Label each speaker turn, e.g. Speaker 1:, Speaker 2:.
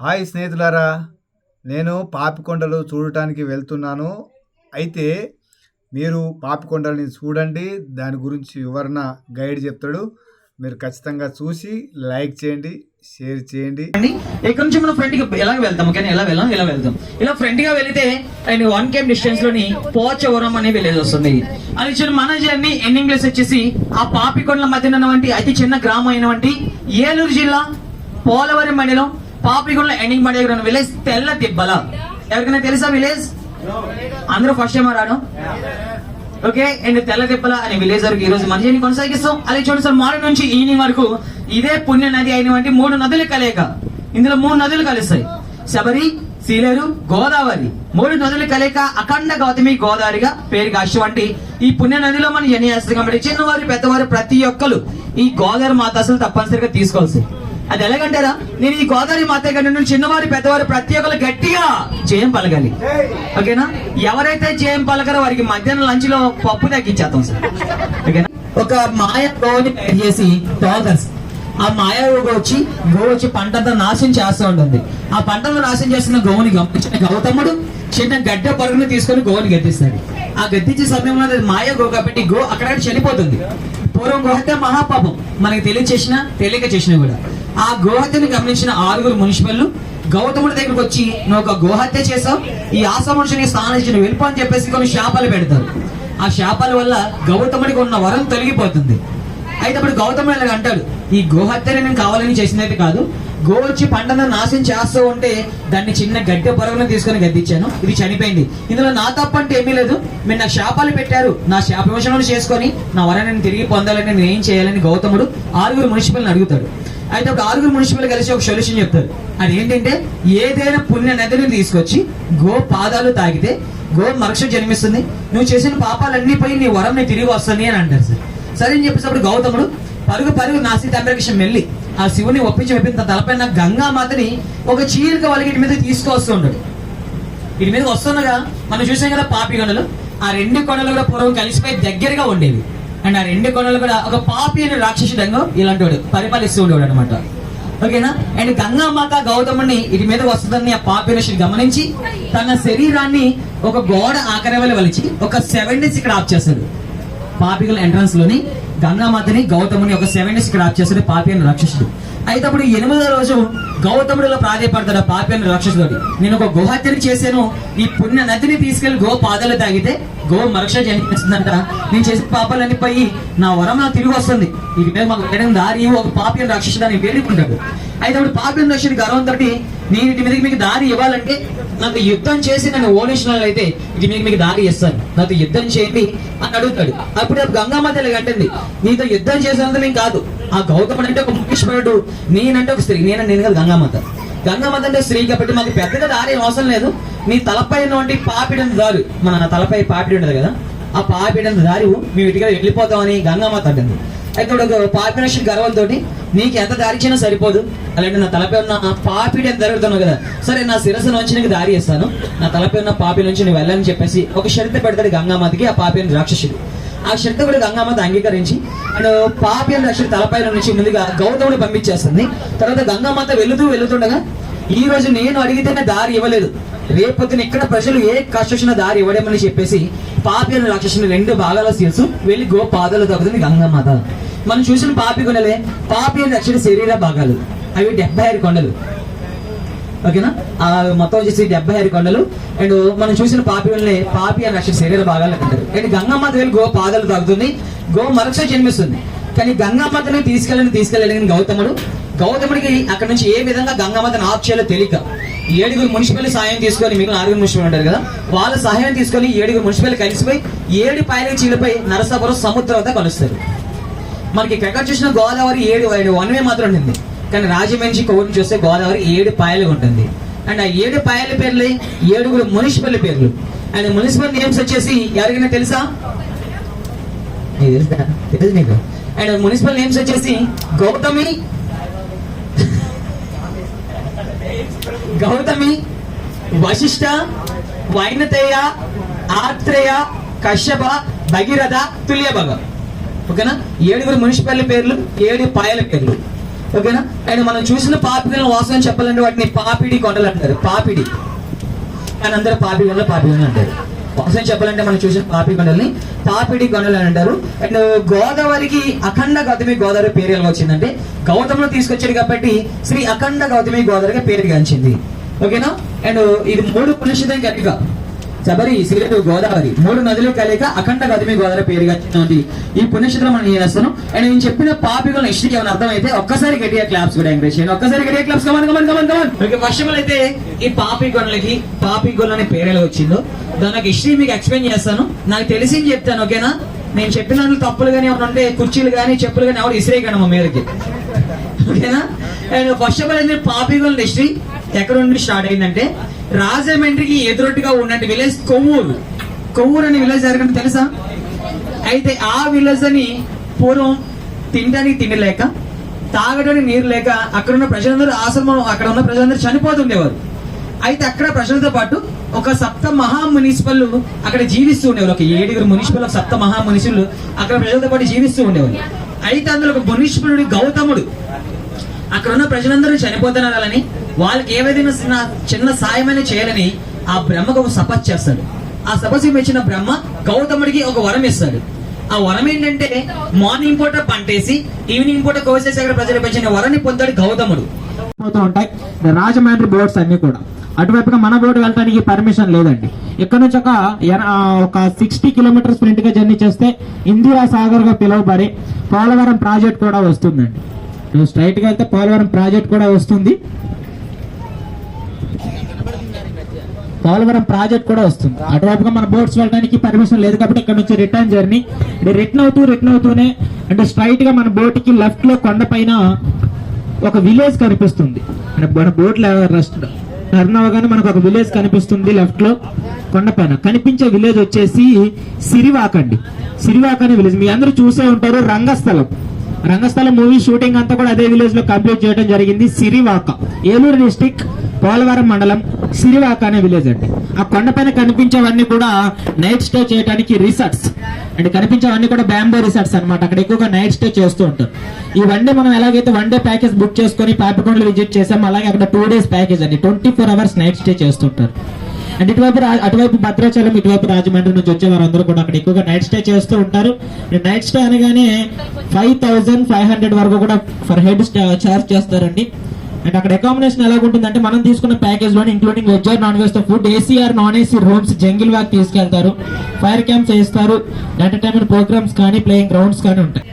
Speaker 1: Hi స్నేహితులారా నేను పాపికొండలు చూడటానికి వెళ్తున్నాను. అయితే మీరు పాపికొండలని చూడండి దాని గురించి వివరణ గైడ్ చెప్తాడు. మీరు ఖచ్చితంగా చూసి లైక్ చేయండి షేర్ చేయండి.
Speaker 2: ఇక్కడ నుంచి మనం ఫ్రంట్కి ఎలా వెళ్తాం కానీ ఎలా వెళ్ళాం? ఇలా వెళ్తాం? ఇలా ఫ్రంట్గా వెళితే అండ్ వన్ కేమ్ డిస్టెన్స్లోని పోచవరం అనే విలేజ్ వస్తుంది. అది చిన్న మన జర్నీ ఎండింగ్ ప్లేస్ వచ్చేసి ఆ పాపికొండల మధ్యన ఉన్నటువంటి అతి చిన్న గ్రామం అయినటువంటి ఏలూరు జిల్లా పోలవరం మండలం పాపికొండల ఎండింగ్ పడే విలేజ్ తెల్ల తిబ్బల. ఎవరికైనా తెలుసా విలేజ్? అందరూ ఫస్ట్ టైం రాను? ఓకే అండ్ తెల్ల తిప్పల అనే విలేజ్ వరకు ఈ రోజు మనిషిని కొనసాగిస్తాం. అలాగే చూడండి సార్ మార్నింగ్ నుంచి ఈవినింగ్ వరకు ఇదే పుణ్య నది అయినటువంటి మూడు నదులు కలయిక. ఇందులో మూడు నదులు కలుస్తాయి. శబరి సీలేరు గోదావరి. మూడు నదులు కలయిక అఖండ గౌతమి గోదావరిగా పేరు కాశవంటి ఈ పుణ్య నదిలో మనం ఎన్ని చేస్తాం కాబట్టి చిన్నవారు పెద్దవారు ప్రతి ఒక్కరు ఈ గోదావరి మాత అసలు తప్పనిసరిగా తీసుకోవాల్సి అది ఎలాగంటారా? నేను ఈ గోదావరి మాత కంటే నుండి చిన్నవారు పెద్దవారు ప్రతి ఒక్కరు గట్టిగా చేయం పలగాలి ఓకేనా? ఎవరైతే చేయం పలకరో వారికి మధ్యాహ్నం లంచ్లో పప్పు తగ్గించేస్తాం సార్. ఓకేనా? ఒక మాయ గోని తయారు చేసి టోకర్స్ ఆ మాయ వచ్చి గో వచ్చి పంటంతా నాశనం చేస్తూ ఉంటుంది. ఆ పంటను నాశనం చేస్తున్న గోవుని గమనించిన గౌతముడు చిన్న గడ్డ పరుగును తీసుకొని గోవుని గద్దిస్తాడు. ఆ గద్దించే సమయంలో అది మాయ గో కాబట్టి గో అక్కడ చనిపోతుంది. పూర్వం గోహత్య మహాపాపం. మనకి తెలియచేసిన తెలియక చేసినా కూడా. ఆ గోహత్యను గమనించిన ఆరుగురు మున్సిపల్లు గౌతముడి దగ్గరకు వచ్చి నువ్వు ఒక గోహత్య చేసావు ఈ ఆశ మనుషుని స్థానించిన వెలుపు అని చెప్పేసి కొన్ని శాపాలు పెడతారు. ఆ శాపాల వల్ల గౌతముడికి ఉన్న వరం తొలగిపోతుంది. అయితే అప్పుడు గౌతముడు అంటాడు ఈ గోహత్యని నేను కావాలని చేసిందైతే కాదు గో వచ్చి పంటను నాశనం చేస్తూ ఉంటే దాన్ని చిన్న గడ్డ పొరుగును తీసుకొని గద్దించాను. ఇది చనిపోయింది. ఇందులో నా తప్పు అంటే ఏమీ లేదు. మీరు నా శాపాలు పెట్టారు. నా శాప విమోచనలు చేసుకొని నా వరాన్ని నేను తిరిగి పొందాలని నేను ఏం చేయాలని గౌతముడు ఆరుగురు మున్సిపల్ని అడుగుతాడు. అయితే ఒక ఆరుగురు మున్సిపల్ కలిసి ఒక సొల్యూషన్ చెప్తారు. అది ఏంటంటే ఏదైనా పుణ్య నదిని తీసుకొచ్చి గో పాదాలు తాగితే గో మరక్ష జన్మిస్తుంది. నువ్వు చేసిన పాపాలన్నీ పోయి నీ వరం నేను తిరిగి వస్తుంది అని అంటారు సార్. సరే అని చెప్పేటప్పుడు గౌతముడు పరుగు పరుగు నాసి తండ్రికి మెల్లి ఆ శివుని ఒప్పించి మెప్పిన తన తలపైన గంగా మాతని ఒక చీలిక వాళ్ళకి ఇటు మీద తీసుకొస్తూ ఇటు మీద వస్తుండగా మనం చూసాం కదా పాపి కొండలు. ఆ రెండు కొండలు కూడా పూర్వం కలిసిపోయి దగ్గరగా ఉండేవి. అండ్ ఆ రెండు కొండలు కూడా ఒక పాపి అనే రాక్షసుడంగా ఇలాంటి వాడు పరిపాలిస్తూ ఉండేవాడు అనమాట ఓకేనా? అండ్ గంగామాత గౌతముని ఇటు మీద వస్తుందని ఆ పాపి గమనించి తన శరీరాన్ని ఒక గోడ ఆకరవల వలిచి ఒక సెవెన్ డేస్ ఇక్కడ ఆఫ్ చేస్తాడు. పాపికల ఎంట్రన్స్లోని గంగామాతని గౌతముని ఒక సెవెన్ డేస్ ఇక్కడ ఆఫ్ చేస్తాడు పాపి అని అయితే అప్పుడు ఎనిమిదో రోజు గౌతముడిలో ప్రాధాయపడతాడు ఆ పాపి అని రాక్షసుడు నేను ఒక గోహత్యని చేశాను. ఈ పుణ్య నదిని తీసుకెళ్ళి గో పాదాలు తాగితే గో మరక్ష జన్మిస్తుందంట నేను చేసిన పాపాలన్నీ పోయి నా వరం నాకు తిరిగి వస్తుంది. ఇది మీద మాకు దారి ఒక పాపి అని రాక్షసుడు అని వేడుకుంటాడు. అయితే అప్పుడు పాపి అని గర్వం గర్వంతో నేను మీదకి మీకు దారి ఇవ్వాలంటే నాకు యుద్ధం చేసి నన్ను ఓడించినట్లయితే అయితే ఇది మీకు మీకు దారి ఇస్తాను. నాతో యుద్ధం చేయండి అని అడుగుతాడు. అప్పుడు గంగామ్మ గంగామాత అంటుంది నీతో యుద్ధం చేసినంత నేను కాదు. ఆ గౌతముడు అంటే ఒక ముఖ్యశ్వరుడు నేనంటే ఒక స్త్రీ నేను నేను కాదు గంగామాత గంగామాత అంటే స్త్రీ కాబట్టి మాకు పెద్దగా దారి అవసరం లేదు. నీ తలపై ఉన్నటువంటి పాపిడంత దారు. మన నా తలపై పాపిడి ఉండదు కదా. ఆ పాపిడం దారి మేము ఇటుగా వెళ్ళిపోతామని గంగామాత అంటుంది. అయితే ఒక పాపినేషన్ గర్వంతో నీకు ఎంత దారి ఇచ్చినా సరిపోదు. అలాంటి నా తలపై ఉన్న ఆ పాపిడి ఎంత జరుగుతున్నావు కదా. సరే నా శిరస్సు నుంచి నీకు దారి ఇస్తాను. నా తలపై ఉన్న పాపి నుంచి నువ్వు వెళ్ళని చెప్పేసి ఒక షరిత పెడతాడు గంగామాతకి ఆ పాపిని రాక్షసుడు. ఆ షరిత కూడా గంగామాత అంగీకరించి అండ్ పాపి అని రాక్షసుడు తలపై నుంచి ముందుగా గౌతముడు పంపించేస్తుంది. తర్వాత గంగామాత వెళుతూ వెళుతుండగా ఈ రోజు నేను అడిగితేనే దారి ఇవ్వలేదు. రేపొద్దున ఇక్కడ ప్రజలు ఏ కష్టం దారి ఇవ్వడమని చెప్పేసి పాపి అని రాక్షసుని రెండు భాగాలు తీసు వెళ్ళి గో పాదాలు తగ్గుతుంది గంగామాత. మనం చూసిన పాపి కొండలే పాపి అని రక్షణ శరీర భాగాలు. అవి డెబ్బై ఆరు కొండలు. ఓకేనా? ఆ మొత్తం వచ్చేసి డెబ్బై ఆరు కొండలు. అండ్ మనం చూసిన పాపి వల్లే పాపి అని రక్షణ శరీర భాగాలు అంటారు అండ్ గంగమ్మ వెళ్ళి గో పాదాలు తాగుతుంది. గో మరక్ష జన్మిస్తుంది. కానీ గంగామాతని తీసుకెళ్ళని తీసుకెళ్ళలేని గౌతముడు గౌతముడికి అక్కడ నుంచి ఏ విధంగా గంగమ్మతను ఆఫ్ చేయాలో తెలియక ఏడుగురు మున్సిపల్ సాయం తీసుకొని మిగిలిన ఆరుగురు మున్సిపల్ ఉంటారు కదా వాళ్ళ సహాయం తీసుకొని ఏడుగురు మున్సిపల్ కలిసిపోయి ఏడు పైన చీలపై నరసాపురం సముద్రం వద్ద కలుస్తారు. మనకి ఎక్కడ చూసిన గోదావరి ఏడు వన్ వే మాత్రం ఉంటుంది. కానీ రాజమండ్రి కోరిని చూస్తే గోదావరి ఏడు పాయలు ఉంటుంది. అండ్ ఆ ఏడు పాయల పేర్లు ఏడుగురు మున్సిపల్ పేర్లు. అండ్ మున్సిపల్ నేమ్స్ వచ్చేసి ఎవరికైనా తెలుసా? తెలుసా? తెలుసు నీకు. అండ్ మున్సిపల్ నేమ్స్ వచ్చేసి గౌతమి. గౌతమి వశిష్ట వైనతేయ ఆత్రేయ కశ్యప భగీరథ తుల్యభగ. ఓకేనా? ఏడుగురు మున్సిపాలిటీ పేర్లు ఏడు పాయల పేర్లు. ఓకేనా? అండ్ మనం చూసిన పాపికలను వాస్తవం చెప్పాలంటే వాటిని పాపిడి కొండలు అంటారు. పాపిడి. కానీ అందరూ పాపి కొండలు పాపి కొండలు అంటారు. వాస్తవం చెప్పాలంటే మనం చూసిన పాపి కొండల్ని పాపిడి కొండలు అని అంటారు. అండ్ గోదావరికి అఖండ గౌతమి గోదావరి పేరు ఎలా వచ్చిందంటే గౌతమ్లో తీసుకొచ్చాడు కాబట్టి శ్రీ అఖండ గౌతమి గోదావరిగా పేరు గాంచింది. ఓకేనా? అండ్ ఇది మూడు పురుషుదం గట్టిగా. శబరి సిగరెట్ గోదావరి. మూడు నదులు కలిక అఖండ గదిమి గోదావరి పేరుగా ఉంది ఈ పుణ్యక్షేత్రం మనం నేను చేస్తాను అండ్ నేను చెప్పిన పాపికల ఇష్టకి ఏమైనా అర్థమైతే ఒక్కసారి గట్టిగా క్లాప్స్ కూడా ఎంకరేజ్ చేయండి. ఒక్కసారి గట్టిగా claps come on come on come on come on okay అయితే ఈ పాపి గొల్లకి పాపి అనే పేరు ఎలా వచ్చిందో దానికి హిస్టరీ మీకు ఎక్స్ప్లెయిన్ చేస్తాను. నాకు తెలిసింది చెప్తాను ఓకేనా నేను చెప్పిన దాంట్లో తప్పులు కానీ ఎవరు ఉంటే కుర్చీలు కానీ చెప్పులు కానీ ఎవరు ఇసిరేయకండి మా మీదకి. ఓకేనా అండ్ ఫస్ట్ ఆఫ్ ఆల్ అయితే పాపిగోల్ హిస్టరీ ఎక్కడ నుండి స్టార్ట్ అయిందంటే రాజమండ్రికి ఎదురొట్టుగా ఉన్నట్టు విలేజ్ కొవ్వూరు. కొవ్వూరు అనే విలేజ్ జరగడం తెలుసా? అయితే ఆ విలేజ్ అని పూర్వం తినడానికి తిండి లేక తాగడానికి నీరు లేక అక్కడ ఉన్న ప్రజలందరూ ఆశ్రమం అక్కడ ఉన్న ప్రజలందరూ చనిపోతుండేవారు. అయితే అక్కడ ప్రజలతో పాటు ఒక సప్త మహా మునిసిపల్ అక్కడ జీవిస్తూ ఉండేవారు. ఒక ఏడుగురు మునిసిపల్ ఒక సప్త మహా మునిసిపల్ అక్కడ ప్రజలతో పాటు జీవిస్తూ ఉండేవారు. అయితే అందులో ఒక మునిసిపలుడి గౌతముడు. అక్కడ ఉన్న ప్రజలందరూ చనిపోతున్నారని వాళ్ళకి ఏవైనా చిన్న చిన్న సాయమైనా చేయాలని ఆ బ్రహ్మకు ఒక సపస్ చేస్తాడు. ఆ సపస్సు ఇచ్చిన బ్రహ్మ గౌతముడికి ఒక వరం ఇస్తాడు. ఆ వరం ఏంటంటే మార్నింగ్ పూట పంటేసి ఈవినింగ్ పూట కోసేసి ప్రజలు పెంచిన వరాన్ని పొందాడు గౌతముడు.
Speaker 3: పోతూ ఉంటాయి. రాజమండ్రి బోర్డ్స్ అన్ని కూడా. అటువైపుగా మన బోర్డు వెళ్ళడానికి పర్మిషన్ లేదండి. ఇక్కడ నుంచి ఒక ఒక సిక్స్టీ కిలోమీటర్స్ స్ప్రింట్గా జర్నీ చేస్తే ఇందిరా సాగర్గా పిలువబడే పోలవరం ప్రాజెక్ట్ కూడా వస్తుందండి. నువ్వు స్ట్రైట్గా వెళ్తే పోలవరం ప్రాజెక్ట్ కూడా వస్తుంది. పోలవరం ప్రాజెక్ట్ కూడా వస్తుంది. అటువైపుగా మన బోట్స్ వెళ్ళడానికి పర్మిషన్ లేదు కాబట్టి ఇక్కడ నుంచి రిటర్న్ జర్నీ రిటర్న్ అవుతూ రిటర్న్ అవుతూనే అంటే స్ట్రైట్గా మన బోట్కి లెఫ్ట్లో కొండ పైన ఒక విలేజ్ కనిపిస్తుంది. అంటే మన బోట్ రెస్ట్ టర్న్ అవగానే మనకు ఒక విలేజ్ కనిపిస్తుంది లెఫ్ట్లో కొండపైన కనిపించే విలేజ్ వచ్చేసి సిరివాక్ అండి సిరివాక్ అనే విలేజ్ మీ అందరూ చూసే ఉంటారు రంగస్థలం. రంగస్థలం మూవీ షూటింగ్ అంతా కూడా అదే విలేజ్లో కంప్లీట్ చేయడం జరిగింది సిరివాక. ఏలూరు డిస్టిక్ పోలవరం మండలం సిరివాక అనే విలేజ్ అండి. ఆ కొండపైన కనిపించేవన్నీ కూడా నైట్ స్టే చేయడానికి రిసార్ట్స్ అండ్ కనిపించేవన్నీ కూడా బ్యాంబో రిసార్ట్స్ అనమాట అక్కడ ఎక్కువగా నైట్ స్టే చేస్తూ ఉంటారు. ఈ మనం ఎలాగైతే వన్ డే ప్యాకేజ్ బుక్ చేసుకొని పాపికొండలు విజిట్ చేసాం అలాగే అక్కడ టూ డేస్ ప్యాకేజ్ అండి. Twenty four hours night stay చేస్తుంటారు. అండ్ ఇటువైపు అటువైపు భద్రాచలం ఇటువైపు రాజమండ్రి నుంచి వచ్చే వారందరూ కూడా అక్కడ ఎక్కువగా నైట్ స్టే చేస్తూ ఉంటారు. నైట్ స్టే అనగానే ఫైవ్ థౌసండ్ ఫైవ్ హండ్రెడ్ వరకు కూడా ఫర్ హెడ్ చార్జ్ చేస్తారండి. అండ్ అక్కడ అకామిడేషన్ ఎలా ఉంటుందంటే మనం తీసుకున్న ప్యాకేజ్లోని including veg or non వెజ్తో food AC or non AC rooms jungle walk తీసుకెళ్తారు. ఫైర్ క్యాంప్స్ వేస్తారు. ఎంటర్టైన్మెంట్ ప్రోగ్రామ్స్ కానీ ప్లేయింగ్ గ్రౌండ్స్ కానీ ఉంటాయి.